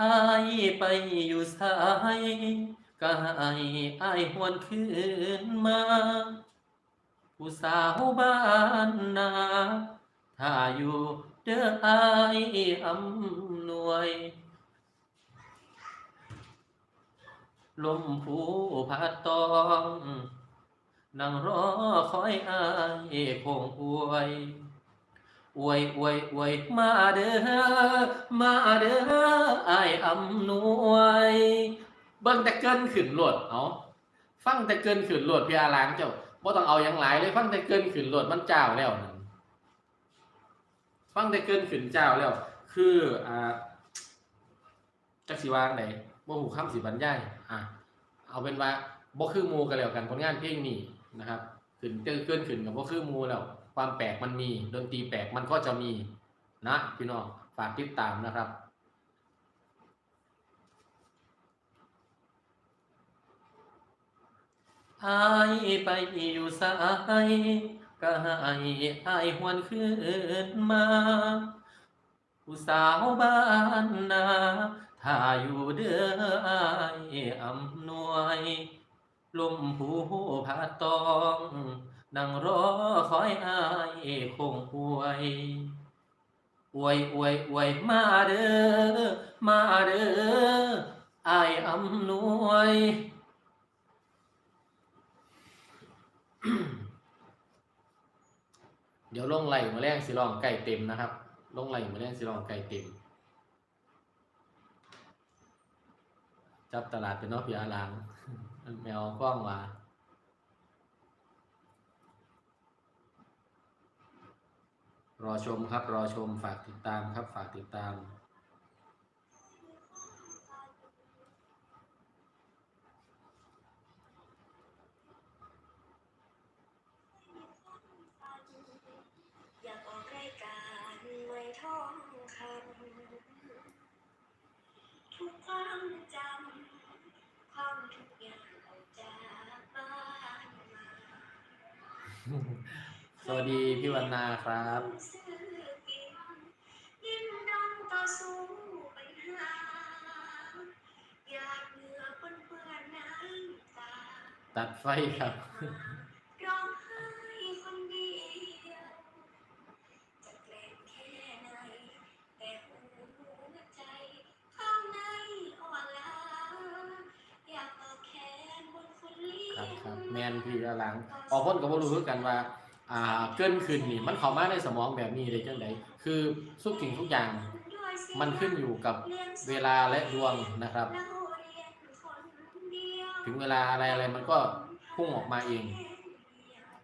อายไปอยู่สายก็ให้อายหวนคืนมาผู้สาวบ้านนาถ้าอยู่เด้ออายอำนวยลมผู้พัดตองนั่งรอคอยอายคงอวย อวยอวยอวยมาเด้อมาเด้ออายอำนวยเบิ่งแต่เกินขึ้นโหลดเอาฟังแต่เกินขึ้นโหลดพี่อาล้างเจ้าบ่ต้องเอาหยังหลายเลย ฟังแต่เกินขึ้นโหลดมันเจ้าแล้วนั่นฟังแต่เกินขึ้นเจ้าแล้ว คืออ่าจักสิวางไหนบ่หูคำสิบรรยายอะเอาเป็นว่าบ่คือมูกันแล้วกันผลงานเพลงนี้นะครับขึ้นเกินเกินขึ้นกับบ่คือมูแล้ว ความแปลกมันมีดนตรีแปลกมันก็จะมีนะพี่น้องฝากติดตามนะครับอายไปอยู่สายก็ให้อายหวนคืนมาผู้สาวบ้านนาถ้าอยู่เด้ออายอำนวย ลมผูพัดตอง นั่งรอคอยอายคงอวยอวยอวยอวยมาเด้อมาเด้ออายอำนวยเดี๋ยวลงไหลมาแรงสิลองไก่เต็มนะครับ ลงไหลมาแรงสิลองไก่เต็ม จับตลาดเป็นนอกพิอาลางแมวกล้องมา รอชมครับ รอชมฝากติดตามครับ ฝากติดตาม อยากออกรายการไม่ท้องคำทุกความจำความทุกอย่างออกจากบ้านมา สวัสดีพี่วันนาครับ ตัดไฟครับ ร้องไห้คนเดียวจะเกรงแค่ไหนแต่หัวใจข้างในอ่อนล้าอยากตอบแทนบุญคุณเลี้ยครับงครับแมนพี่อาลางออกพ้นกับบ่รู้คือกันว่าอ่าเกินขึ้นนี่มันเข้ามาในสมองแบบนี้เลยจังไดคือทุกสิ่งทุกอย่าง มันขึ้นอยู่กับเวลาและดวงนะครับ ถึงเวลาอะไรอะไรมันก็พุ่งออกมาเอง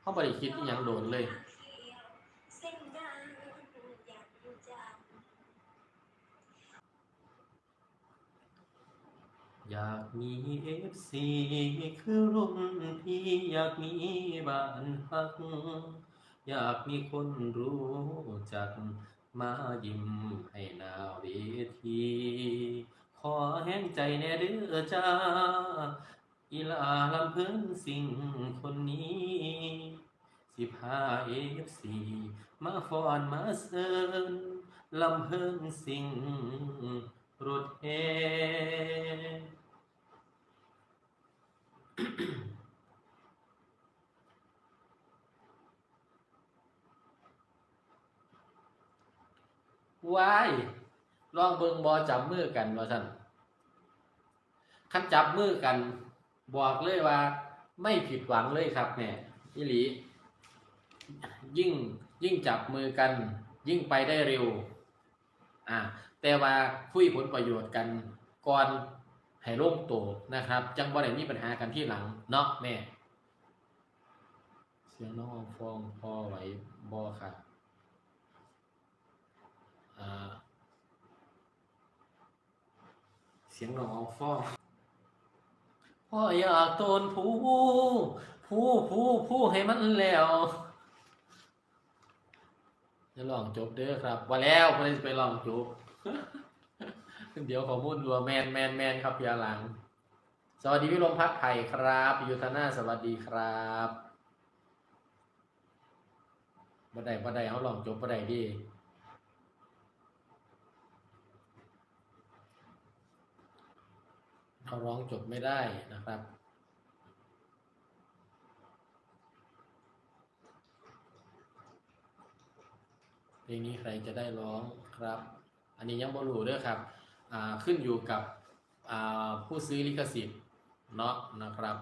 เขาบ่ได้คิดอย่างโดนเลย อยากมีเอฟซีคือรุ่นพี่อยากมีบ้านพัก อยากมีคนรู้จักมายิ้มให้หนาเวที ขอแห้งใจแน่เด้อจ้า อีลาลำเพิ่นสิ่งคนนี้ สิพาเอฟซีมาฟอนมาเซินลำเพิ่นสิ่งรถแห่ว้ายลองเบิงบอจับมือกันว่าสั่นคันจับมือกัน บอกเลยว่า ไม่ผิดหวังเลยครับเนี่ยอิหลี ยิ่งยิ่งจับมือกัน ยิ่งไปได้เร็ว อ่า แต่ว่าคุยผลประโยชน์กันก่อนให้ร่มโตนะครับ จังบ่ได้มีปัญหากันที่หลังเนาะแม่เสียงน้องฟองพอไหวบอค่ะอ่าเสียงน้องฟอง พ่ออยากโตนผู้ผู้ผู้ผู้ให้มันแล้วจะลองจบเด้อครับว่าแล้วคนนี้จะไปลองจบเดี๋ยวขอมูลรัวแมนแมนแมนครับพี่อาหลัง สวัสดีพี่ลมพัดไผ่ครับยุทธนาสวัสดีครับบันไดบันไดเขาลองจบบันไดดี เขาร้องจบไม่ได้นะครับ เพลงนี้ใครจะได้ร้องครับ อันนี้ยังบรูด้อครับ ขึ้นอยู่กับผู้ซื้อลิขสิทธิ์เนาะนะครับ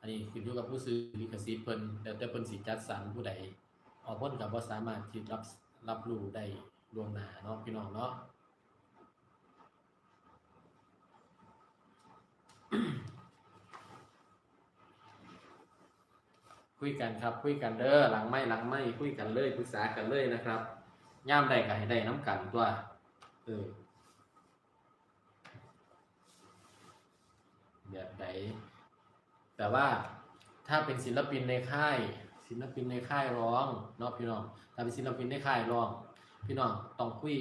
อันนี้ขึ้นอยู่กับผู้ซื้อลิขสิทธิ์เพิ่นแล้วแต่เพิ่นสิจัดสรรผู้ใดออกพ้นกับว่าสามารถที่รับรับรู้ได้ล่วงหนาเนาะพี่น้องเนาะ คุยกันครับ คุยกันเด้อหลังไม่หลังไม่คุยกันเลยปรึกษากันเลยนะครับย่ามใดก็ให้ได้น้ำกันตัวเออแบบไหนแต่ว่าถ้าเป็นศิลปินในค่าย ศิลปินในค่ายร้องเนาะพี่น้องถ้าเป็นศิลปินในค่ายร้อง พี่น้องต้องคุย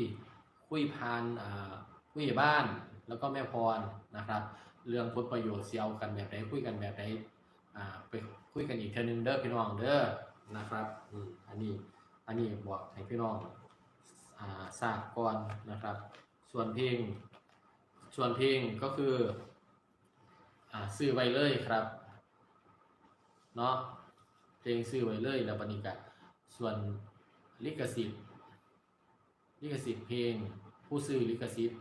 คุยพานอ่าคุยบ้านแล้วก็แม่พรนะครับ เรื่องผลประโยชน์เสียเอากันแบบไหนคุยกันแบบไหนอ่าไปคุยกันอีกเทอนึงเด้อพี่น้องเด้อนะครับอืมอันนี้อันนี้บอกให้พี่น้องอ่าทราบก่อนนะครับ ส่วนเพลงส่วนเพลงก็คืออ่าซื้อไว้เลยครับเนาะเพลงซื้อไว้เลยแล้วบัดนิกะส่วนลิขสิทธิ์ลิขสิทธิ์เพลงผู้ซื้อลิขสิทธิ์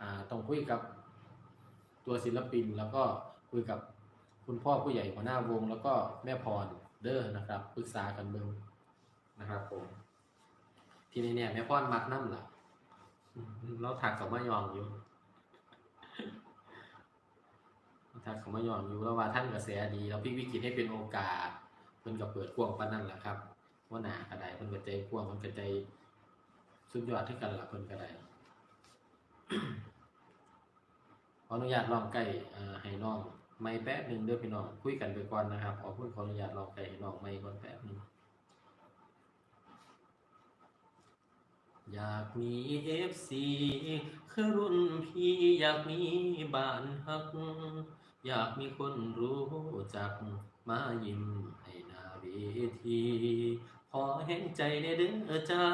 อ่าต้องคุยกับ ตัวศิลปิน แล้วก็คุยกับคุณพ่อผู้ใหญ่หัวหน้าวง แล้วก็แม่พรเด้อนะครับปรึกษากันเบิ่งนะครับผมทีนี้เนี่ยแม่พรมักน้ำล่ะเราถักกับมยองอยู่เราถักกับมายองอยู่แล้วว่าท่านกระแสดีเราพลิกวิกฤตให้เป็นโอกาสเพิ่นกับเปิดกว้างปานนั้นแหละครับว่าหนากระไดเพิ่นกระใจกว้างเพิ่นกระใจสุดยอดที่กันละเพิ่นก็ได ขออนุญาตลองไก่ให้น้องไม่แป๊บหนึ่งเด้อพี่น้องคุยกันไปก่อนนะครับขอพูดขออนุญาตลองไก่ให้น้องไม่ก่อนแป๊บหนึ่งอยากมีเอฟซีคือรุ่นพี่อยากมีบ้านฮัก อยากมีคนรู้จักมายิ้มให้นาเวที ขอเห็นใจในเด้อจ้า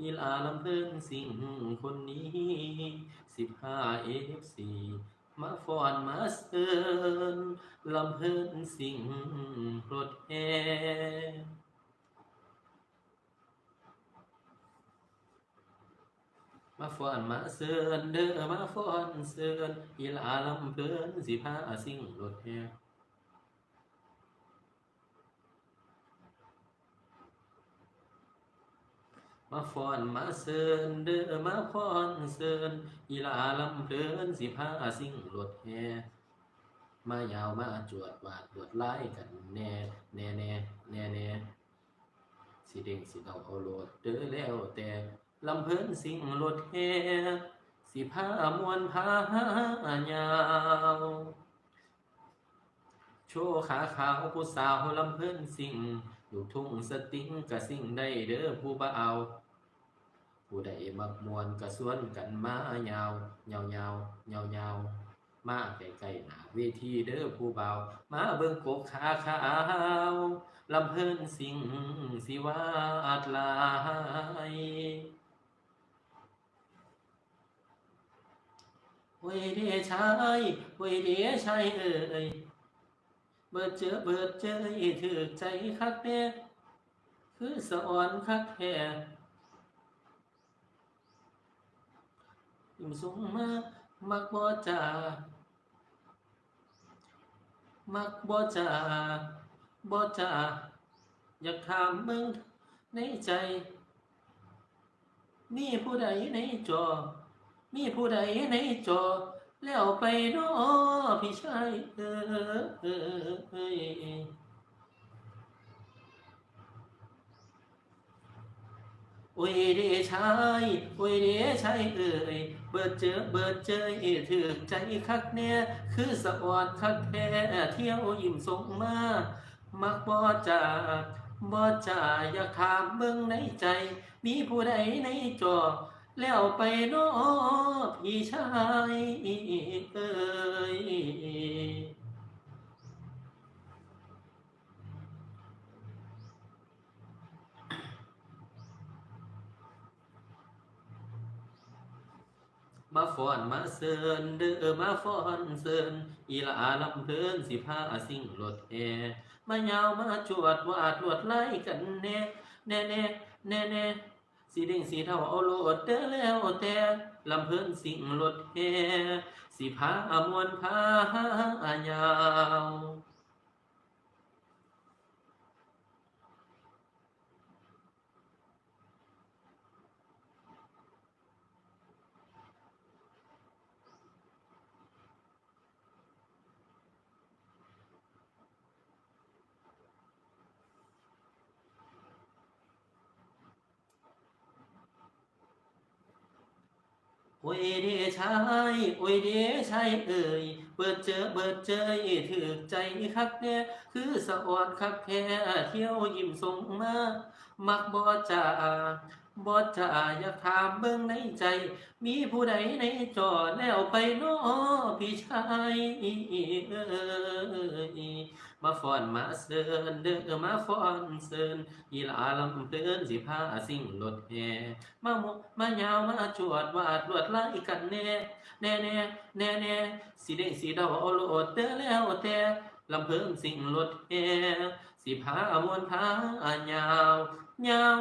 อีลาลำเพิ่นสิ่งคนนี้สิบห้าเอฟซีมาฟอนมาเซินลำเพิ่นสิ่งรถแห่มาฟอนมาเซินเด้อมาฟอนเซินอีลาลำเพิ่นสิบห้าสิ่งรถแห่ มาฟอนมาเซินเด้อมาฟอนเซินอีหลาลำเพลินสิพาสิ่งรถแห่มายาวมาจวดวาดลวดไลายกันแน่แน่แน่แน่แน่สิเด้งสิเดาเอาโลดเด้อแล้วแต่ลำเพลินสิ่งรถแห่สิพามวนพายาวโชว์ขาขาวผู้สาวลำเพิ่นสิ่ง ลูกทุ่งสติงกะสิ่งได้เด้อผู้บ่าวผู้ใดมักมวนกะส่วนกันมายาวยาวยาวยาวยาวมาใกลๆหนาเวทีเด้อผู้เบา มาเบิ่งกกขาขาวลำเพิ่นสิ่งสิวาดลายโอ้ยเดชายโอ้ยเดชายเอ้ย เบิดเจอเบิดเจออีถือใจคักแน่คือสะอ่อนคักแท้ยิ่งสูงมามักบ่จ่ามักบ่จ่าบ่จ่าอยากถามมึงในใจ มีผู้ใดในจอ มีผู้ใดในจอ แล้วไปนอพี่ชายเอ้ยโอ้ยเดชายโอ้ยเดชายเอ้ยเบิดเจอเบิดเจอเอถือใจคักแน่คือสะอ่อนคักแท้เที่ยวยิ้มสงมามักบ่จ่าบ่จ่าอยากถามเบิ่งในใจ มีผู้ใดในจอ แล้วไปนอพี่ชายเอ้ยมาฟ้อนมาเซินเด้อมาฟ้อนเซินอีลาลำเพลินสิพาสิ่งรถแอมายาวมาจวดวาดลวดไล่กันแน่แน่แน่แน่แน่ สีแดงสีเทาเอาโลดเด้อแล้วแต่ลำเพลินสิ่งรถแฮสิพามวนพายาว โอ้ยเดชัยโอ้ยเดชัยเอ่ยเปิดเจอเปิดเจอถือใจคักแน่คือสะออดคักแท้เที่ยวยิ้มส่งมา มักบ่จ่า บ่จ่าอยากถามเบิ่งในใจ มีผู้ใดในจอแล้วไปน้อพี่ชายเอ้ยมาฟ้อนมาเซินเด้อมาฟ้อนเซินอีลาลำเพลินสิพาสิ่งรถแห่มาหมกมายาวมาจวดวาดลวดไล่กันแน่แน่แน่แน่แน่สีแดงสีดาวเอโลดเด้อแล้วแต่ลำเพิ่งสิ่งรถแอสีพามวนพายาวยาว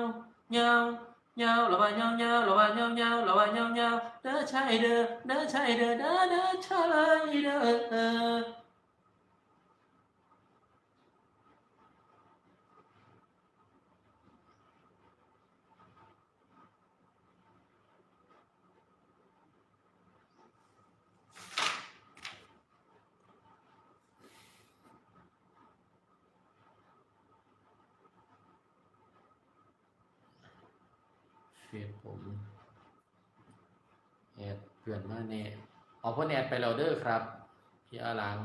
ยาว เงาวละว่ายาเงาวละว่ายาเงาวละว่ายาเงาเด้อชายเด้อเด้อชายเด้อเด้อเด้อชายเด้อ ฟซผมแอดเพื่อนมาแน่เอาพ่อแอดไปแล้วเด้อครับ พี่อาลัง